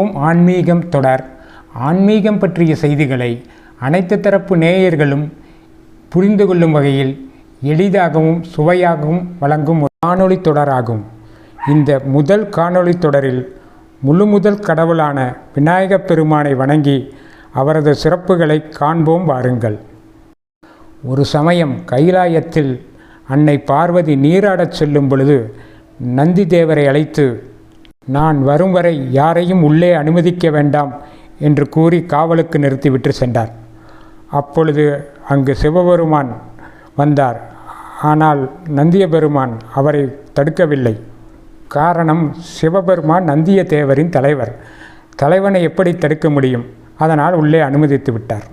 ஓம் ஆன்மீகம் தொடர். ஆன்மீகம் பற்றிய செய்திகளை அனைத்து தரப்பு நேயர்களும் புரிந்து கொள்ளும் வகையில் எளிதாகவும் சுவையாகவும் வழங்கும் ஒரு காணொளி தொடராகும். இந்த முதல் காணொளி தொடரில் முழு முதல் கடவுளான விநாயகப் பெருமானை வணங்கி அவரது சிறப்புகளை காண்போம் வாருங்கள். ஒரு சமயம் கைலாயத்தில் அன்னை பார்வதி நீராடச் செல்லும் பொழுது நந்தி தேவரை அழைத்து நான் வரும் வரை யாரையும் உள்ளே அனுமதிக்க வேண்டாம் என்று கூறி காவலுக்கு நிறுத்திவிட்டு சென்றார். அப்பொழுது அங்கு சிவபெருமான் வந்தார். ஆனால் நந்திய பெருமான் அவரை தடுக்கவில்லை. காரணம் சிவபெருமான் நந்திய தேவரின் தலைவர். தலைவனை எப்படி தடுக்க முடியும்? அதனால் உள்ளே அனுமதித்து விட்டார்.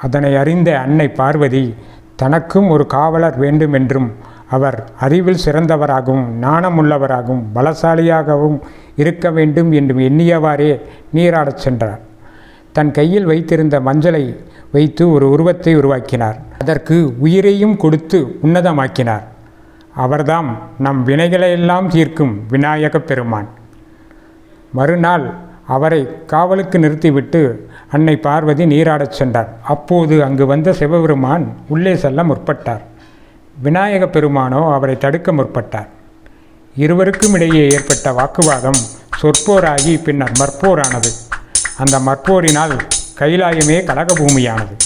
அதனை அறிந்த அன்னை பார்வதி தனக்கும் ஒரு காவலர் வேண்டும் என்றும் அவர் அறிவில் சிறந்தவராகவும் நாணமுள்ளவராகவும் பலசாலியாகவும் இருக்க வேண்டும் என்று எண்ணியவாறே நீராடச் சென்றார். தன் கையில் வைத்திருந்த மஞ்சளை வைத்து ஒரு உருவத்தை உருவாக்கினார். அதற்கு உயிரையும் கொடுத்து உன்னதமாக்கினார். அவர்தாம் நம் வினைகளையெல்லாம் தீர்க்கும் விநாயகப் பெருமான். மறுநாள் அவரை காவலுக்கு நிறுத்திவிட்டு அன்னை பார்வதி நீராடச் சென்றார். அப்போது அங்கு வந்த சிவபெருமான் உள்ளே செல்ல முற்பட்டார். விநாயகப் பெருமானோ அவரை தடுக்க முற்பட்டார். இருவருக்கும் இடையே ஏற்பட்ட வாக்குவாதம் சொற்போராகி பின்னர் மற்போரானது. அந்த மற்போரினால் கைலாயமே கலகபூமியானது.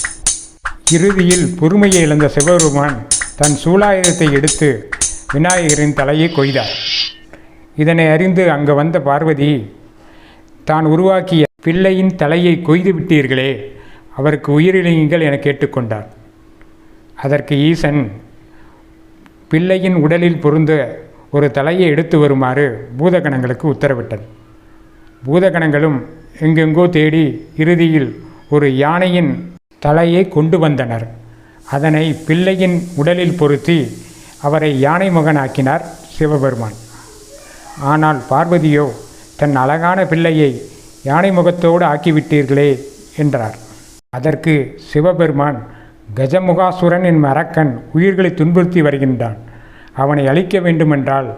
இறுதியில் பொறுமையை இழந்த சிவபெருமான் தன் சூலாயுதத்தை எடுத்து விநாயகரின் தலையை கொய்தார். இதனை அறிந்து அங்கு வந்த பார்வதி தான் உருவாக்கிய பிள்ளையின் தலையை கொய்து விட்டீர்களே அவருக்கு உயிரிழங்கள் என கேட்டுக்கொண்டார். அதற்கு ஈசன் பிள்ளையின் உடலில் பொருந்த ஒரு தலையை எடுத்து வருமாறு பூதகணங்களுக்கு உத்தரவிட்டது. பூதகணங்களும் எங்கெங்கோ தேடி இறுதியில் ஒரு யானையின் தலையை கொண்டு வந்தனர். அதனை பிள்ளையின் உடலில் பொருத்தி அவரை யானை மகனாக்கினார் சிவபெருமான். ஆனால் பார்வதியோ தன் அழகான பிள்ளையை யானை முகத்தோடு ஆக்கிவிட்டீர்களே என்றார். அதற்கு சிவபெருமான் கஜமுகாசுரன் என் அரக்கன் உயிர்களை துன்புறுத்தி வருகின்றான். அவனை அழிக்க வேண்டுமென்றால்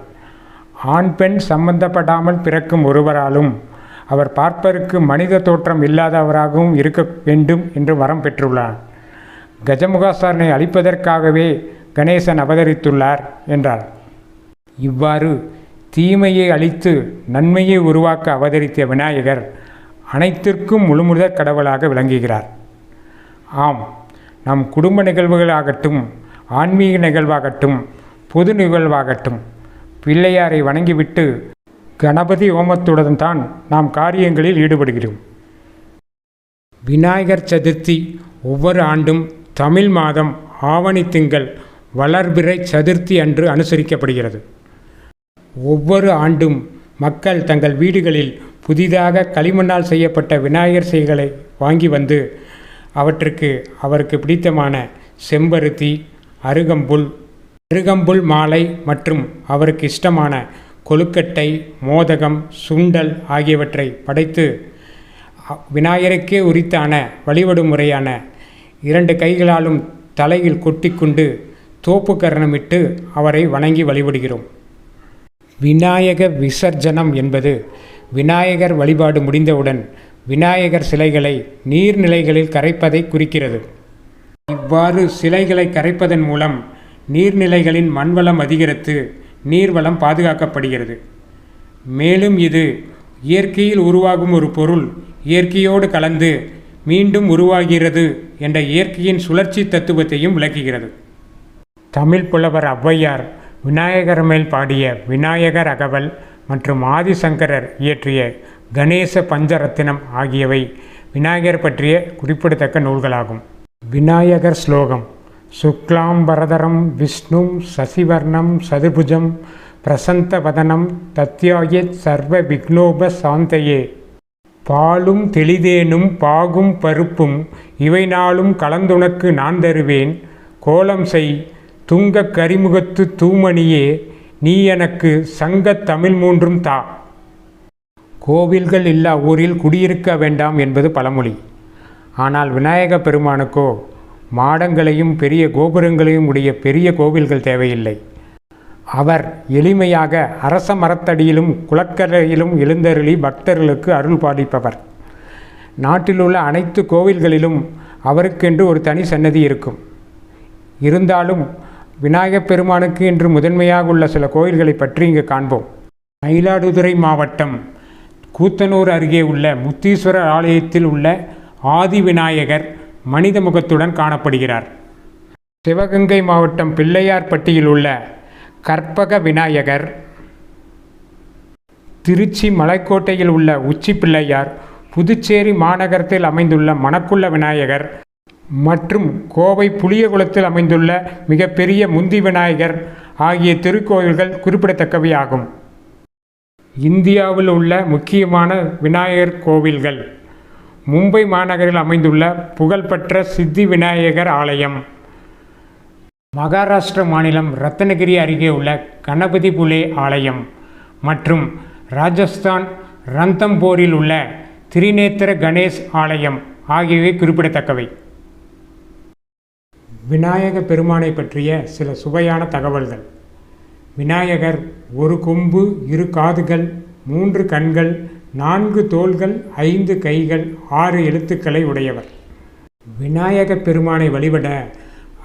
ஆண் பெண் சம்பந்தப்படாமல் பிறக்கும் ஒருவராலும் அவர் பார்ப்பதற்கு மனித தோற்றம் இல்லாதவராகவும் இருக்க வேண்டும் என்று வரம் பெற்றுள்ளார் கஜமுகாசாரனை அழிப்பதற்காகவே கணேசன் அவதரித்துள்ளார் என்றார். இவ்வாறு தீமையை அழித்து நன்மையை உருவாக்க அவதரித்த விநாயகர் அனைத்திற்கும் முழுமுதற் கடவுளாக விளங்குகிறார். ஆம் நம் குடும்ப நிகழ்வுகளாகட்டும் ஆன்மீக நிகழ்வாகட்டும் பொது நிகழ்வாகட்டும். பிள்ளையாரை வணங்கிவிட்டு கணபதி ஹோமத்துடன் தான் நாம் காரியங்களில் ஈடுபடுகிறோம். விநாயகர் சதுர்த்தி ஒவ்வொரு ஆண்டும் தமிழ் மாதம் ஆவணி திங்கள் வளர்பிறை சதுர்த்தி அன்று அனுசரிக்கப்படுகிறது. ஒவ்வொரு ஆண்டும் மக்கள் தங்கள் வீடுகளில் புதிதாக களிமண்ணால் செய்யப்பட்ட விநாயகர் சிலைகளை வாங்கி வந்து அவற்றுக்கு அவருக்கு பிடித்தமான செம்பருத்தி அருகம்புல் அருகம்புல் மாலை மற்றும் அவருக்கு இஷ்டமான கொழுக்கட்டை மோதகம் சுண்டல் ஆகியவற்றை படைத்து விநாயகருக்கே உரித்தான வழிபடும் முறையான இரண்டு கைகளாலும் தலையில் கொட்டிக்கொண்டு தோப்பு கரணமிட்டு அவரை வணங்கி வழிபடுகிறோம். விநாயக விசர்ஜனம் என்பது விநாயகர் வழிபாடு முடிந்தவுடன் விநாயகர் சிலைகளை நீர்நிலைகளில் கரைப்பதை குறிக்கிறது. இவ்வாறு சிலைகளை கரைப்பதன் மூலம் நீர்நிலைகளின் மண்வளம் அதிகரித்து நீர்வளம் பாதுகாக்கப்படுகிறது. மேலும் இது இயற்கையில் உருவாகும் ஒரு பொருள். இயற்கையோடு கலந்து மீண்டும் உருவாகிறது என்ற இயற்கையின் சுழற்சி தத்துவத்தையும் விளக்குகிறது. தமிழ் புலவர் ஔவையார் விநாயகர் மேல் பாடிய விநாயகர் அகவல் மற்றும் ஆதிசங்கரர் இயற்றிய கணேச பஞ்சரத்தினம் ஆகியவை விநாயகர் பற்றிய குறிப்பிடத்தக்க நூல்களாகும். விநாயகர் ஸ்லோகம். சுக்லாம்பரதரம் விஷ்ணு சசிவர்ணம் சதுபுஜம் பிரசந்தவதனம் தத்யாயத் சர்வ விக்னோப சாந்தையே. பாலும் தெளிதேனும் பாகும் பருப்பும் இவை நாளும் கலந்துனக்கு நான் தருவேன். கோலம் செய் துங்கக் கரிமுகத்து தூமணியே நீ எனக்கு சங்க தமிழ் மூன்றும் தா. கோவில்கள் இல்லா ஊரில் குடியிருக்க வேண்டாம் என்பது பழமொழி. ஆனால் விநாயக பெருமானுக்கோ மாடங்களையும் பெரிய கோபுரங்களையும் உடைய பெரிய கோவில்கள் தேவையில்லை. அவர் எளிமையாக அரச மரத்தடியிலும் குளக்கரையிலும் எழுந்தருளி பக்தர்களுக்கு அருள் பாலிப்பவர். நாட்டிலுள்ள அனைத்து கோவில்களிலும் அவருக்கென்று ஒரு தனி சன்னதி இருக்கும். இருந்தாலும் விநாயகப் பெருமானுக்கு என்று முதன்மையாக உள்ள சில கோயில்களை பற்றி இங்கு காண்போம். மயிலாடுதுறை மாவட்டம் கூத்தனூர் அருகே உள்ள முத்தீஸ்வரர் ஆலயத்தில் உள்ள ஆதி விநாயகர் மனித முகத்துடன் காணப்படுகிறார். சிவகங்கை மாவட்டம் பிள்ளையார்பட்டியில் உள்ள கற்பக விநாயகர் திருச்சி மலைக்கோட்டையில் உள்ள உச்சி பிள்ளையார் புதுச்சேரி மாநகரத்தில் அமைந்துள்ள மணக்குள்ள விநாயகர் மற்றும் கோவை புளியகுளத்தில் அமைந்துள்ள மிகப்பெரிய முந்தி விநாயகர் ஆகிய திருக்கோயில்கள் குறிப்பிடத்தக்கவை ஆகும் இந்தியாவில் உள்ள முக்கியமான விநாயகர் கோவில்கள் மும்பை மாநகரில் அமைந்துள்ள புகழ்பெற்ற சித்தி விநாயகர் ஆலயம். மகாராஷ்டிர மாநிலம் ரத்னகிரி அருகே உள்ள கணபதி புலே ஆலயம் மற்றும் ராஜஸ்தான் ரந்தம்போரில் உள்ள திரிநேத்திர கணேஷ் ஆலயம் ஆகியவை குறிப்பிடத்தக்கவை. விநாயக பெருமானை பற்றிய சில சுவையான தகவல்கள். விநாயகர் ஒரு கொம்பு இரு காதுகள் மூன்று கண்கள் நான்கு தோள்கள் ஐந்து கைகள் ஆறு எழுத்துக்களை உடையவர். விநாயக பெருமானை வழிபட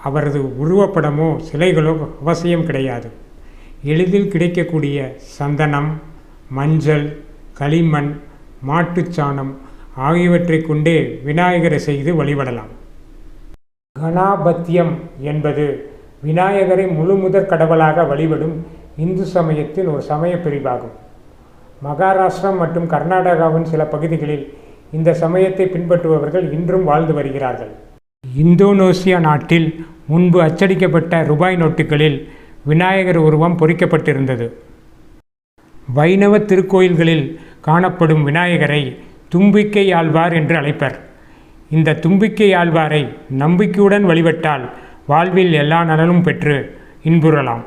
அவரது உருவப்படமோ சிலைகளோ அவசியம் கிடையாது. எளிதில் கிடைக்கக்கூடிய சந்தனம் மஞ்சள் களிமண் மாட்டுச்சாணம் ஆகியவற்றை கொண்டே விநாயகரை செய்து வழிபடலாம். கணாபத்தியம் என்பது விநாயகரை முழு முதற் கடவுளாக வழிபடும் இந்து சமயத்தின் ஒரு சமய பிரிவாகும். மகாராஷ்டிரம் மற்றும் கர்நாடகாவின் சில பகுதிகளில் இந்த சமயத்தை பின்பற்றுபவர்கள் இன்றும் வாழ்ந்து வருகிறார்கள். இந்தோனேசியா நாட்டில் முன்பு அச்சடிக்கப்பட்ட ரூபாய் நோட்டுகளில் விநாயகர் உருவம் பொறிக்கப்பட்டிருந்தது. வைணவ திருக்கோயில்களில் காணப்படும் விநாயகரை தும்பிக்கை ஆழ்வார் என்று அழைப்பர். இந்த தும்பிக்கை ஆழ்வாரை நம்பிக்கையுடன் வழிபட்டால் வாழ்வில் எல்லா நலனும் பெற்று இன்புறலாம்.